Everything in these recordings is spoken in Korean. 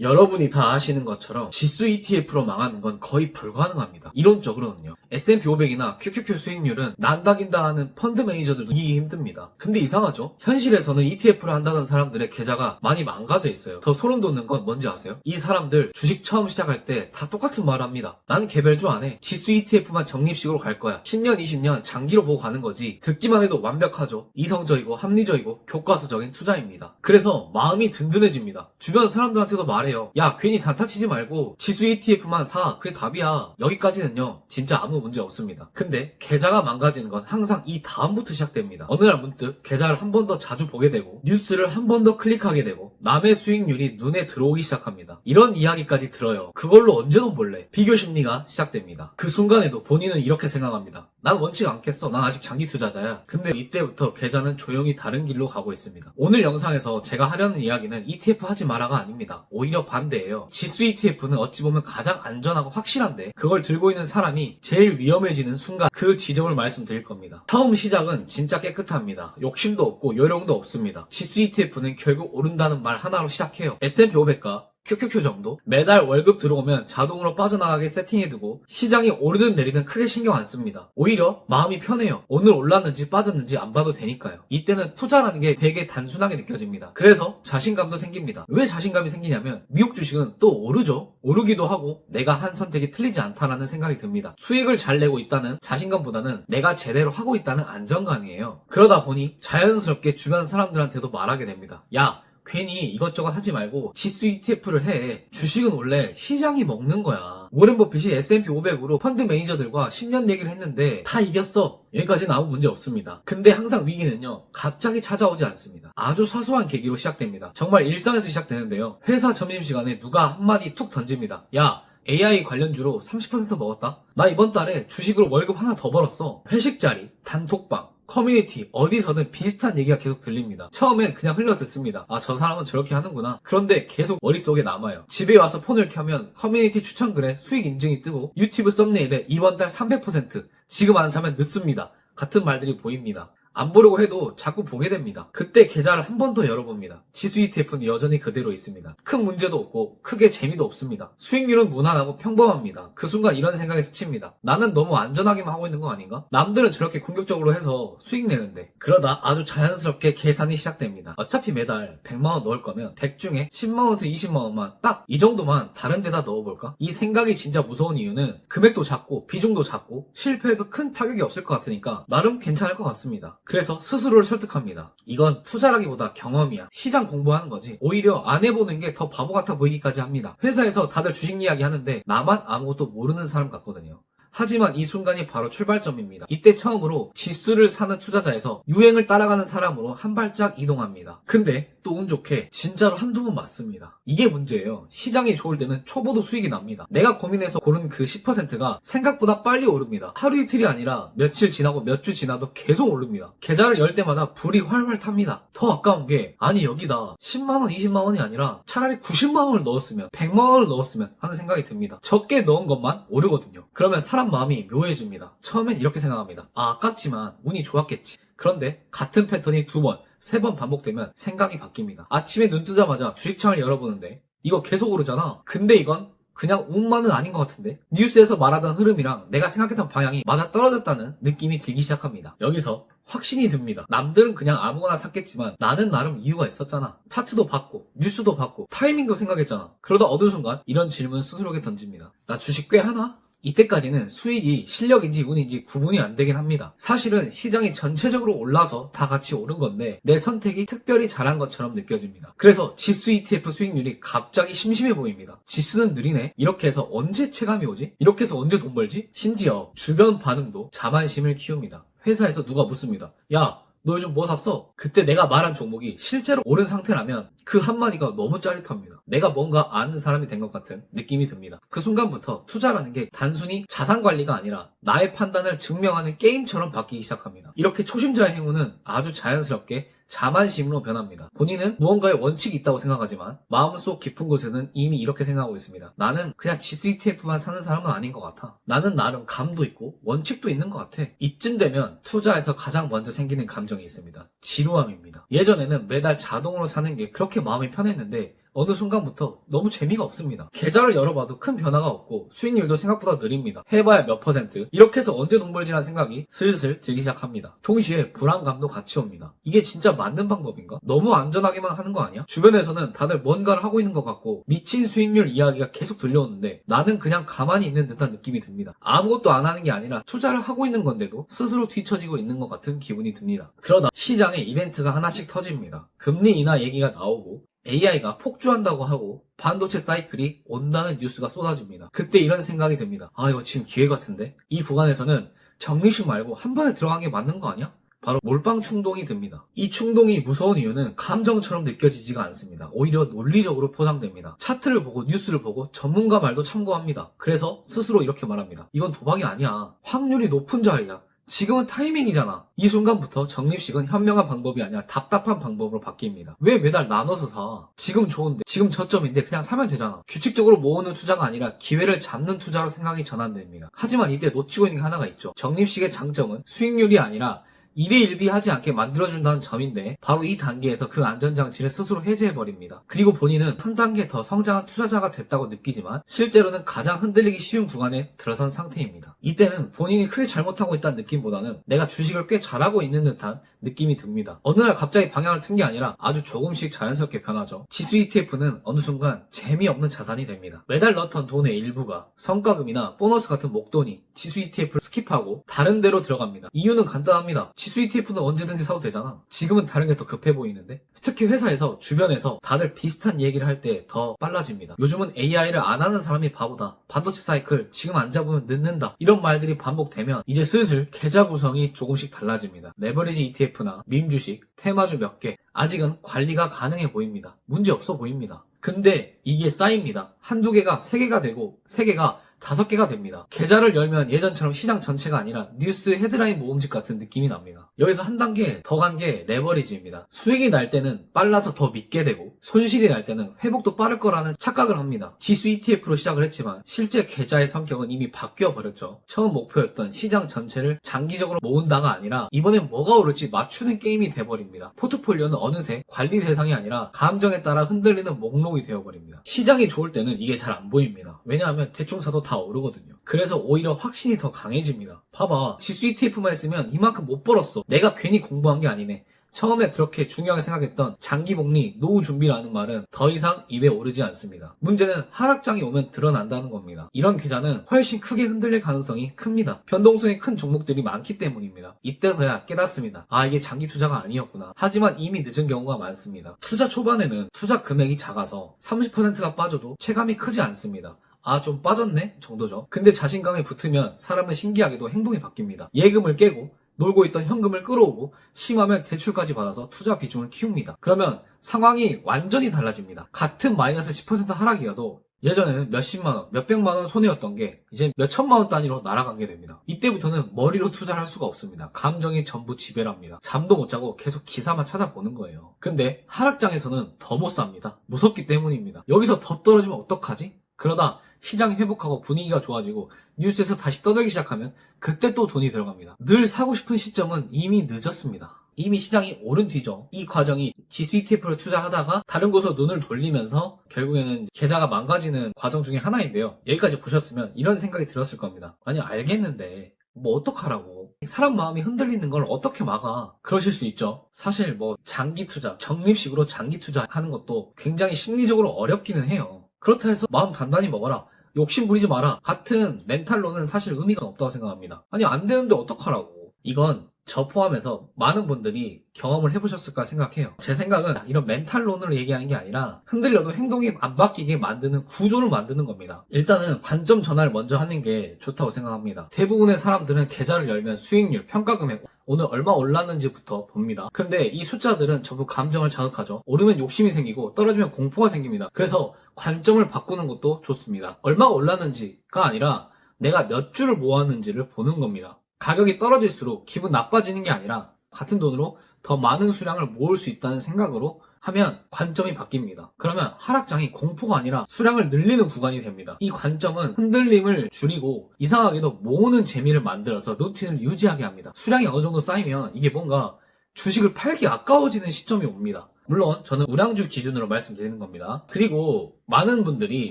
여러분이 다 아시는 것처럼 지수 ETF로 망하는 건 거의 불가능합니다. 이론적으로는요. S&P 500이나 QQQ 수익률은 난다긴다 하는 펀드 매니저들도 이기기 힘듭니다. 근데 이상하죠? 현실에서는 ETF를 한다는 사람들의 계좌가 많이 망가져 있어요. 더 소름 돋는 건 뭔지 아세요? 이 사람들 주식 처음 시작할 때 다 똑같은 말을 합니다. 난 개별주 안 해. 지수 ETF만 적립식으로 갈 거야. 10년, 20년 장기로 보고 가는 거지. 듣기만 해도 완벽하죠. 이성적이고 합리적이고 교과서적인 투자입니다. 그래서 마음이 든든해집니다. 주변 사람들한테도 말해 요. 야, 괜히 단타 치지 말고 지수 ETF만 사. 그게 답이야. 여기까지는요. 진짜 아무 문제 없습니다. 근데 계좌가 망가지는 건 항상 이 다음부터 시작됩니다. 어느 날 문득 계좌를 한 번 더 자주 보게 되고 뉴스를 한 번 더 클릭하게 되고 남의 수익률이 눈에 들어오기 시작합니다. 이런 이야기까지 들어요. 그걸로 언제 돈 벌래? 비교 심리가 시작됩니다. 그 순간에도 본인은 이렇게 생각합니다. 난 원치 않겠어. 난 아직 장기 투자자야. 근데 이때부터 계좌는 조용히 다른 길로 가고 있습니다. 오늘 영상에서 제가 하려는 이야기는 ETF 하지 마라가 아닙니다. 오히려 반대예요. 지수 ETF는 어찌 보면 가장 안전하고 확실한데 그걸 들고 있는 사람이 제일 위험해지는 순간 그 지점을 말씀드릴 겁니다. 처음 시작은 진짜 깨끗합니다. 욕심도 없고 요령도 없습니다. 지수 ETF는 결국 오른다는 말 하나로 시작해요. S&P 500가 QQQ 정도? 매달 월급 들어오면 자동으로 빠져나가게 세팅해두고 시장이 오르든 내리든 크게 신경 안 씁니다. 오히려 마음이 편해요. 오늘 올랐는지 빠졌는지 안 봐도 되니까요. 이때는 투자라는 게 되게 단순하게 느껴집니다. 그래서 자신감도 생깁니다. 왜 자신감이 생기냐면 미국 주식은 또 오르죠. 오르기도 하고 내가 한 선택이 틀리지 않다라는 생각이 듭니다. 수익을 잘 내고 있다는 자신감보다는 내가 제대로 하고 있다는 안정감이에요. 그러다 보니 자연스럽게 주변 사람들한테도 말하게 됩니다. 야, 괜히 이것저것 하지 말고 지수 ETF를 해. 주식은 원래 시장이 먹는 거야. 오렌 버핏이 S&P 500으로 펀드 매니저들과 10년 얘기를 했는데 다 이겼어. 여기까지는 아무 문제 없습니다. 근데 항상 위기는요. 갑자기 찾아오지 않습니다. 아주 사소한 계기로 시작됩니다. 정말 일상에서 시작되는데요. 회사 점심시간에 누가 한마디 툭 던집니다. 야, AI 관련주로 30% 먹었다? 나 이번 달에 주식으로 월급 하나 더 벌었어. 회식 자리, 단톡방, 커뮤니티, 어디서든 비슷한 얘기가 계속 들립니다. 처음엔 그냥 흘러 듣습니다. 아, 저 사람은 저렇게 하는구나. 그런데 계속 머릿속에 남아요. 집에 와서 폰을 켜면 커뮤니티 추천 글에 수익 인증이 뜨고 유튜브 썸네일에 이번 달 300%, 지금 안 사면 늦습니다. 같은 말들이 보입니다. 안 보려고 해도 자꾸 보게 됩니다. 그때 계좌를 한 번 더 열어봅니다. 지수 ETF는 여전히 그대로 있습니다. 큰 문제도 없고 크게 재미도 없습니다. 수익률은 무난하고 평범합니다. 그 순간 이런 생각이 스칩니다. 나는 너무 안전하게만 하고 있는 거 아닌가? 남들은 저렇게 공격적으로 해서 수익 내는데 그러다 아주 자연스럽게 계산이 시작됩니다. 어차피 매달 100만원 넣을 거면 100 중에 10만원에서 20만원만 딱 이 정도만 다른 데다 넣어볼까? 이 생각이 진짜 무서운 이유는 금액도 작고 비중도 작고 실패해도 큰 타격이 없을 것 같으니까 나름 괜찮을 것 같습니다. 그래서 스스로를 설득합니다. 이건 투자라기보다 경험이야. 시장 공부하는 거지. 오히려 안 해보는 게 더 바보 같아 보이기까지 합니다. 회사에서 다들 주식 이야기 하는데 나만 아무것도 모르는 사람 같거든요. 하지만 이 순간이 바로 출발점입니다. 이때 처음으로 지수를 사는 투자자에서 유행을 따라가는 사람으로 한 발짝 이동합니다. 근데 또 운 좋게 진짜로 한두 번 맞습니다. 이게 문제예요. 시장이 좋을 때는 초보도 수익이 납니다. 내가 고민해서 고른 그 10%가 생각보다 빨리 오릅니다. 하루 이틀이 아니라 며칠 지나고 몇 주 지나도 계속 오릅니다. 계좌를 열 때마다 불이 활활 탑니다. 더 아까운 게 아니 여기다 10만원, 20만원이 아니라 차라리 90만원을 넣었으면 100만원을 넣었으면 하는 생각이 듭니다. 적게 넣은 것만 오르거든요. 그러면 사람 마음이 묘해집니다. 처음엔 이렇게 생각합니다. 아, 아깝지만 운이 좋았겠지. 그런데 같은 패턴이 두 번, 세 번 반복되면 생각이 바뀝니다. 아침에 눈 뜨자마자 주식창을 열어보는데 이거 계속 오르잖아. 근데 이건 그냥 운만은 아닌 것 같은데 뉴스에서 말하던 흐름이랑 내가 생각했던 방향이 맞아 떨어졌다는 느낌이 들기 시작합니다. 여기서 확신이 듭니다. 남들은 그냥 아무거나 샀겠지만 나는 나름 이유가 있었잖아. 차트도 봤고 뉴스도 봤고 타이밍도 생각했잖아. 그러다 어느 순간 이런 질문 스스로에게 던집니다. 나 주식 꽤 하나? 이때까지는 수익이 실력인지 운인지 구분이 안 되긴 합니다. 사실은 시장이 전체적으로 올라서 다 같이 오른 건데 내 선택이 특별히 잘한 것처럼 느껴집니다. 그래서 지수 ETF 수익률이 갑자기 심심해 보입니다. 지수는 느리네? 이렇게 해서 언제 체감이 오지? 이렇게 해서 언제 돈 벌지? 심지어 주변 반응도 자만심을 키웁니다. 회사에서 누가 묻습니다. 야, 너 요즘 뭐 샀어? 그때 내가 말한 종목이 실제로 오른 상태라면 그 한마디가 너무 짜릿합니다. 내가 뭔가 아는 사람이 된 것 같은 느낌이 듭니다. 그 순간부터 투자라는 게 단순히 자산 관리가 아니라 나의 판단을 증명하는 게임처럼 바뀌기 시작합니다. 이렇게 초심자의 행운은 아주 자연스럽게 자만심으로 변합니다. 본인은 무언가의 원칙이 있다고 생각하지만 마음속 깊은 곳에는 이미 이렇게 생각하고 있습니다. 나는 그냥 지수 ETF만 사는 사람은 아닌 것 같아. 나는 나름 감도 있고 원칙도 있는 것 같아. 이쯤 되면 투자에서 가장 먼저 생기는 감정이 있습니다. 지루함입니다. 예전에는 매달 자동으로 사는 게 그렇게 마음이 편했는데 어느 순간부터 너무 재미가 없습니다. 계좌를 열어봐도 큰 변화가 없고 수익률도 생각보다 느립니다. 해봐야 몇 퍼센트. 이렇게 해서 언제 돈 벌지라는 생각이 슬슬 들기 시작합니다. 동시에 불안감도 같이 옵니다. 이게 진짜 맞는 방법인가? 너무 안전하게만 하는 거 아니야? 주변에서는 다들 뭔가를 하고 있는 것 같고 미친 수익률 이야기가 계속 들려오는데 나는 그냥 가만히 있는 듯한 느낌이 듭니다. 아무것도 안 하는 게 아니라 투자를 하고 있는 건데도 스스로 뒤처지고 있는 것 같은 기분이 듭니다. 그러다 시장에 이벤트가 하나씩 터집니다. 금리 인하 얘기가 나오고 AI가 폭주한다고 하고 반도체 사이클이 온다는 뉴스가 쏟아집니다. 그때 이런 생각이 듭니다. 아 이거 지금 기회 같은데? 이 구간에서는 정리식 말고 한 번에 들어간 게 맞는 거 아니야? 바로 몰빵 충동이 듭니다. 이 충동이 무서운 이유는 감정처럼 느껴지지가 않습니다. 오히려 논리적으로 포장됩니다. 차트를 보고 뉴스를 보고 전문가 말도 참고합니다. 그래서 스스로 이렇게 말합니다. 이건 도박이 아니야. 확률이 높은 자리야. 지금은 타이밍이잖아. 이 순간부터 적립식은 현명한 방법이 아니라 답답한 방법으로 바뀝니다. 왜 매달 나눠서 사? 지금 좋은데, 지금 저점인데 그냥 사면 되잖아. 규칙적으로 모으는 투자가 아니라 기회를 잡는 투자로 생각이 전환됩니다. 하지만 이때 놓치고 있는 게 하나가 있죠. 적립식의 장점은 수익률이 아니라 일희일비 하지 않게 만들어준다는 점인데 바로 이 단계에서 그 안전장치를 스스로 해제해버립니다. 그리고 본인은 한 단계 더 성장한 투자자가 됐다고 느끼지만 실제로는 가장 흔들리기 쉬운 구간에 들어선 상태입니다. 이때는 본인이 크게 잘못하고 있다는 느낌보다는 내가 주식을 꽤 잘하고 있는 듯한 느낌이 듭니다. 어느 날 갑자기 방향을 튼 게 아니라 아주 조금씩 자연스럽게 변하죠. 지수 ETF는 어느 순간 재미없는 자산이 됩니다. 매달 넣던 돈의 일부가 성과금이나 보너스 같은 목돈이 지수 ETF를 스킵하고 다른 데로 들어갑니다. 이유는 간단합니다. 지수 ETF는 언제든지 사도 되잖아. 지금은 다른 게 더 급해 보이는데? 특히 회사에서 주변에서 다들 비슷한 얘기를 할 때 더 빨라집니다. 요즘은 AI를 안 하는 사람이 바보다. 반도체 사이클 지금 안 잡으면 늦는다. 이런 말들이 반복되면 이제 슬슬 계좌 구성이 조금씩 달라집니다. 레버리지 ETF나 밈 주식, 테마주 몇 개, 아직은 관리가 가능해 보입니다. 문제 없어 보입니다. 근데 이게 쌓입니다. 한두 개가 세 개가 되고 세 개가 다섯 개가 됩니다. 계좌를 열면 예전처럼 시장 전체가 아니라 뉴스 헤드라인 모음집 같은 느낌이 납니다. 여기서 한 단계 더 간 게 레버리지입니다. 수익이 날 때는 빨라서 더 믿게 되고 손실이 날 때는 회복도 빠를 거라는 착각을 합니다. 지수 ETF로 시작을 했지만 실제 계좌의 성격은 이미 바뀌어 버렸죠. 처음 목표였던 시장 전체를 장기적으로 모은다가 아니라 이번엔 뭐가 오를지 맞추는 게임이 돼버립니다. 포트폴리오는 어느새 관리 대상이 아니라 감정에 따라 흔들리는 목록이 되어버립니다. 시장이 좋을 때는 이게 잘 안 보입니다. 왜냐하면 대충 사도 다 오르거든요. 그래서 오히려 확신이 더 강해집니다. 봐봐. 지수 ETF만 했으면 이만큼 못 벌었어. 내가 괜히 공부한 게 아니네. 처음에 그렇게 중요하게 생각했던 장기 복리, 노후 준비라는 말은 더 이상 입에 오르지 않습니다. 문제는 하락장이 오면 드러난다는 겁니다. 이런 계좌는 훨씬 크게 흔들릴 가능성이 큽니다. 변동성이 큰 종목들이 많기 때문입니다. 이때서야 깨닫습니다. 아, 이게 장기 투자가 아니었구나. 하지만 이미 늦은 경우가 많습니다. 투자 초반에는 투자 금액이 작아서 30%가 빠져도 체감이 크지 않습니다. 아, 좀 빠졌네? 정도죠. 근데 자신감이 붙으면 사람은 신기하게도 행동이 바뀝니다. 예금을 깨고 놀고 있던 현금을 끌어오고 심하면 대출까지 받아서 투자 비중을 키웁니다. 그러면 상황이 완전히 달라집니다. 같은 마이너스 10% 하락이어도 예전에는 몇십만 원, 몇백만 원 손해였던 게 이제 몇천만 원 단위로 날아가게 됩니다. 이때부터는 머리로 투자를 할 수가 없습니다. 감정이 전부 지배를 합니다. 잠도 못 자고 계속 기사만 찾아보는 거예요. 근데 하락장에서는 더 못 삽니다. 무섭기 때문입니다. 여기서 더 떨어지면 어떡하지? 그러다 시장이 회복하고 분위기가 좋아지고 뉴스에서 다시 떠들기 시작하면 그때 또 돈이 들어갑니다. 늘 사고 싶은 시점은 이미 늦었습니다. 이미 시장이 오른 뒤죠. 이 과정이 지수 ETF를 투자하다가 다른 곳으로 눈을 돌리면서 결국에는 계좌가 망가지는 과정 중에 하나인데요. 여기까지 보셨으면 이런 생각이 들었을 겁니다. 아니 알겠는데 뭐 어떡하라고. 사람 마음이 흔들리는 걸 어떻게 막아? 그러실 수 있죠. 사실 뭐 장기 투자, 적립식으로 장기 투자하는 것도 굉장히 심리적으로 어렵기는 해요. 그렇다 해서 마음 단단히 먹어라. 욕심 부리지 마라. 같은 멘탈로는 사실 의미가 없다고 생각합니다. 아니, 안 되는데 어떡하라고. 이건 저 포함해서 많은 분들이 경험을 해보셨을까 생각해요. 제 생각은 이런 멘탈론으로 얘기하는 게 아니라 흔들려도 행동이 안 바뀌게 만드는 구조를 만드는 겁니다. 일단은 관점 전환을 먼저 하는 게 좋다고 생각합니다. 대부분의 사람들은 계좌를 열면 수익률, 평가금액, 오늘 얼마 올랐는지부터 봅니다. 근데 이 숫자들은 전부 감정을 자극하죠. 오르면 욕심이 생기고 떨어지면 공포가 생깁니다. 그래서 관점을 바꾸는 것도 좋습니다. 얼마가 올랐는지가 아니라 내가 몇 주를 모았는지를 보는 겁니다. 가격이 떨어질수록 기분 나빠지는 게 아니라 같은 돈으로 더 많은 수량을 모을 수 있다는 생각으로 하면 관점이 바뀝니다. 그러면 하락장이 공포가 아니라 수량을 늘리는 구간이 됩니다. 이 관점은 흔들림을 줄이고 이상하게도 모으는 재미를 만들어서 루틴을 유지하게 합니다. 수량이 어느 정도 쌓이면 이게 뭔가 주식을 팔기 아까워지는 시점이 옵니다. 물론 저는 우량주 기준으로 말씀드리는 겁니다. 그리고 많은 분들이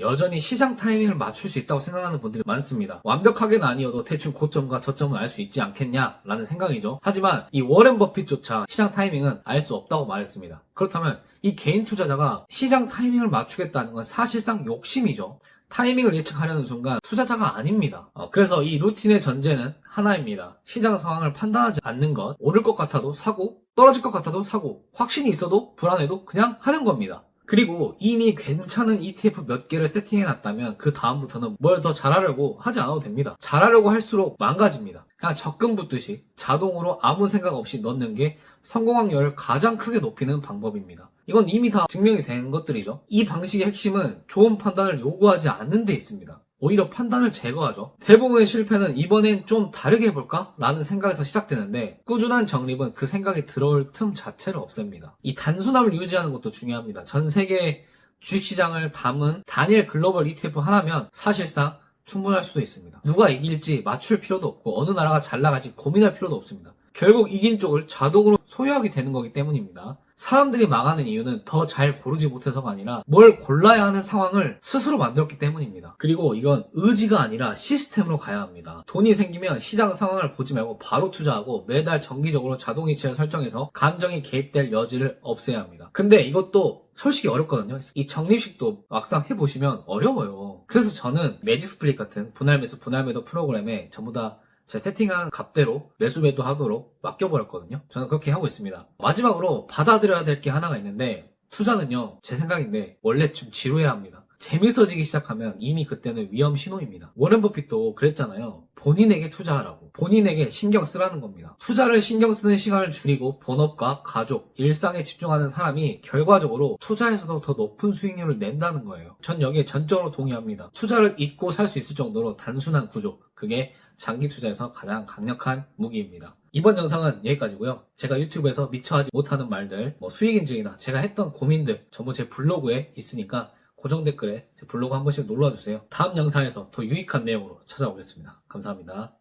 여전히 시장 타이밍을 맞출 수 있다고 생각하는 분들이 많습니다. 완벽하게는 아니어도 대충 고점과 저점을 알 수 있지 않겠냐라는 생각이죠. 하지만 이 워렌 버핏조차 시장 타이밍은 알 수 없다고 말했습니다. 그렇다면 이 개인 투자자가 시장 타이밍을 맞추겠다는 건 사실상 욕심이죠. 타이밍을 예측하려는 순간 투자자가 아닙니다. 어, 그래서 이 루틴의 전제는 하나입니다. 시장 상황을 판단하지 않는 것, 오를 것 같아도 사고, 떨어질 것 같아도 사고, 확신이 있어도 불안해도 그냥 하는 겁니다. 그리고 이미 괜찮은 ETF 몇 개를 세팅해 놨다면 그 다음부터는 뭘 더 잘하려고 하지 않아도 됩니다. 잘하려고 할수록 망가집니다. 그냥 적금 붙듯이 자동으로 아무 생각 없이 넣는 게 성공 확률을 가장 크게 높이는 방법입니다. 이건 이미 다 증명이 된 것들이죠. 이 방식의 핵심은 좋은 판단을 요구하지 않는 데 있습니다. 오히려 판단을 제거하죠. 대부분의 실패는 이번엔 좀 다르게 해볼까? 라는 생각에서 시작되는데 꾸준한 정립은 그 생각이 들어올 틈 자체를 없앱니다. 이 단순함을 유지하는 것도 중요합니다. 전 세계 주식시장을 담은 단일 글로벌 ETF 하나면 사실상 충분할 수도 있습니다. 누가 이길지 맞출 필요도 없고 어느 나라가 잘 나갈지 고민할 필요도 없습니다. 결국 이긴 쪽을 자동으로 소유하게 되는 거기 때문입니다. 사람들이 망하는 이유는 더 잘 고르지 못해서가 아니라 뭘 골라야 하는 상황을 스스로 만들었기 때문입니다. 그리고 이건 의지가 아니라 시스템으로 가야 합니다. 돈이 생기면 시장 상황을 보지 말고 바로 투자하고 매달 정기적으로 자동이체를 설정해서 감정이 개입될 여지를 없애야 합니다. 근데 이것도 솔직히 어렵거든요. 이 적립식도 막상 해보시면 어려워요. 그래서 저는 매직 스플릿 같은 분할 매수, 분할 매도 프로그램에 전부 다 제 세팅한 값대로 매수 매도 하도록 맡겨버렸거든요. 저는 그렇게 하고 있습니다. 마지막으로 받아들여야 될 게 하나가 있는데 투자는요 제 생각인데 원래 좀 지루해야 합니다. 재밌어지기 시작하면 이미 그때는 위험 신호입니다. 워렌 버핏도 그랬잖아요. 본인에게 투자하라고. 본인에게 신경 쓰라는 겁니다. 투자를 신경 쓰는 시간을 줄이고 본업과 가족, 일상에 집중하는 사람이 결과적으로 투자에서도 더 높은 수익률을 낸다는 거예요. 전 여기에 전적으로 동의합니다. 투자를 잊고 살 수 있을 정도로 단순한 구조. 그게 장기 투자에서 가장 강력한 무기입니다. 이번 영상은 여기까지고요. 제가 유튜브에서 미처 하지 못하는 말들, 뭐 수익 인증이나 제가 했던 고민들 전부 제 블로그에 있으니까 고정 댓글에 제 블로그 한 번씩 눌러주세요. 다음 영상에서 더 유익한 내용으로 찾아오겠습니다. 감사합니다.